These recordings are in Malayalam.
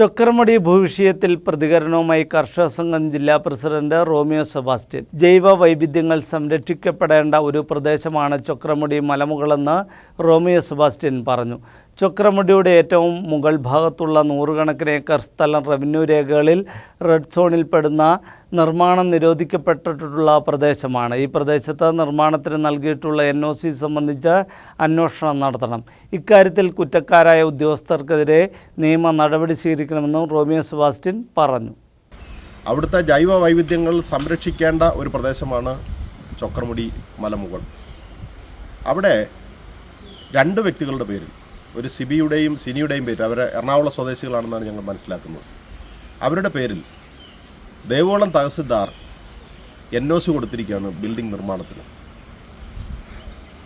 ചൊക്രമടി ഭൂവിഷയത്തിൽ പ്രതികരണവുമായി കർഷക സംഘം ജില്ലാ പ്രസിഡന്റ് റോമിയോ സെബാസ്റ്റ്യൻ. ജൈവ വൈവിധ്യങ്ങൾ സംരക്ഷിക്കപ്പെടേണ്ട ഒരു പ്രദേശമാണ് ചൊക്രമുടി മലമുകളെന്ന് റോമിയോ സെബാസ്റ്റ്യൻ പറഞ്ഞു. ചൊക്രമുടിയുടെ ഏറ്റവും മുകൾ ഭാഗത്തുള്ള നൂറുകണക്കിന് ഏക്കർ സ്ഥലം റവന്യൂ രേഖകളിൽ റെഡ് സോണിൽപ്പെടുന്ന നിർമ്മാണം നിരോധിക്കപ്പെട്ടിട്ടുള്ള പ്രദേശമാണ്. ഈ പ്രദേശത്ത് നിർമ്മാണത്തിന് നൽകിയിട്ടുള്ള എൻ ഒ സി സംബന്ധിച്ച് അന്വേഷണം നടത്തണം. ഇക്കാര്യത്തിൽ കുറ്റക്കാരായ ഉദ്യോഗസ്ഥർക്കെതിരെ നിയമ നടപടി സ്വീകരിക്കണമെന്നും റോമിയോ സെബാസ്റ്റ്യൻ പറഞ്ഞു. അവിടുത്തെ ജൈവ വൈവിധ്യങ്ങൾ സംരക്ഷിക്കേണ്ട ഒരു പ്രദേശമാണ് ചൊക്രമുടി മലമുകൾ. അവിടെ രണ്ട് വ്യക്തികളുടെ പേരിൽ ഒരു സിബിയുടെയും സിനിയുടെയും പേര് അവർ എറണാകുളം സ്വദേശികളാണെന്നാണ് ഞങ്ങൾ മനസ്സിലാക്കുന്നത്. അവരുടെ പേരിൽ ദേവോളം തഹസിൽദാർ എൻ ഒ സി കൊടുത്തിരിക്കുകയാണ് ബിൽഡിംഗ് നിർമ്മാണത്തിന്.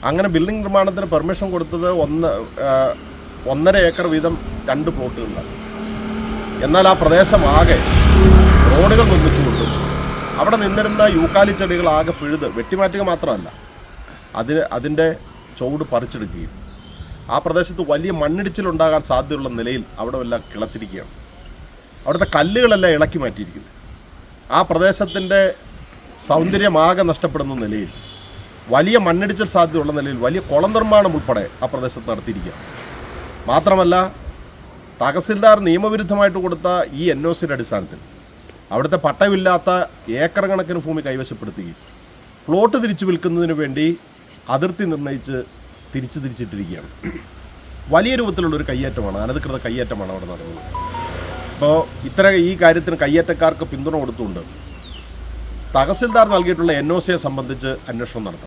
അങ്ങനെ ബിൽഡിംഗ് നിർമ്മാണത്തിന് പെർമിഷൻ കൊടുത്തത് ഒന്ന് ഒന്നര ഏക്കർ വീതം രണ്ട് പ്ലോട്ടുകളിലാണ് എന്നാൽ ആ പ്രദേശം ആകെ റോഡുകൾ നിർമ്മിച്ചു കൊടുത്തു അവിടെ നിന്നിരുന്ന യൂക്കാലി ചെടികൾ ആകെ പിഴുത് വെട്ടിമാറ്റുക മാത്രമല്ല അതിന് അതിന്റെ ചുവട് പറിച്ചെടുക്കുകയും ആ പ്രദേശത്ത് വലിയ മണ്ണിടിച്ചിലുണ്ടാകാൻ സാധ്യതയുള്ള നിലയിൽ അവിടെ എല്ലാം കിളച്ചിരിക്കുകയാണ്. അവിടുത്തെ കല്ലുകളെല്ലാം ഇളക്കി മാറ്റിയിരിക്കുന്നു. ആ പ്രദേശത്തിന്റെ സൗന്ദര്യമാകെ നഷ്ടപ്പെടുന്ന നിലയിൽ വലിയ മണ്ണിടിച്ചിൽ സാധ്യതയുള്ള നിലയിൽ വലിയ കുളം നിർമ്മാണം ഉൾപ്പെടെ ആ പ്രദേശത്ത് നടത്തിയിരിക്കുക മാത്രമല്ല തഹസിൽദാർ നിയമവിരുദ്ധമായിട്ട് കൊടുത്ത ഈ എൻ ഒ സിയുടെ അടിസ്ഥാനത്തിൽ അവിടുത്തെ പട്ടയമില്ലാത്ത ഏക്കർ കണക്കിന് ഭൂമി കൈവശപ്പെടുത്തുകയും പ്ലോട്ട് തിരിച്ചു വിൽക്കുന്നതിന് വേണ്ടി അതിർത്തി നിർണയിച്ച് തിരിച്ചു തിരിച്ചിട്ടിരിക്കുകയാണ്. വലിയ രൂപത്തിലുള്ള ഒരു കയ്യേറ്റമാണ് അനധികൃത കയ്യേറ്റമാണ് അവിടെ നടന്നത്. അപ്പോൾ ഇത്ര ഈ കാര്യത്തിന് കയ്യേറ്റക്കാർക്ക് പിന്തുണ കൊടുത്തുകൊണ്ട് തഹസിൽദാർ നൽകിയിട്ടുള്ള എൻ ഒ സിയെ സംബന്ധിച്ച് അന്വേഷണം നടത്തണം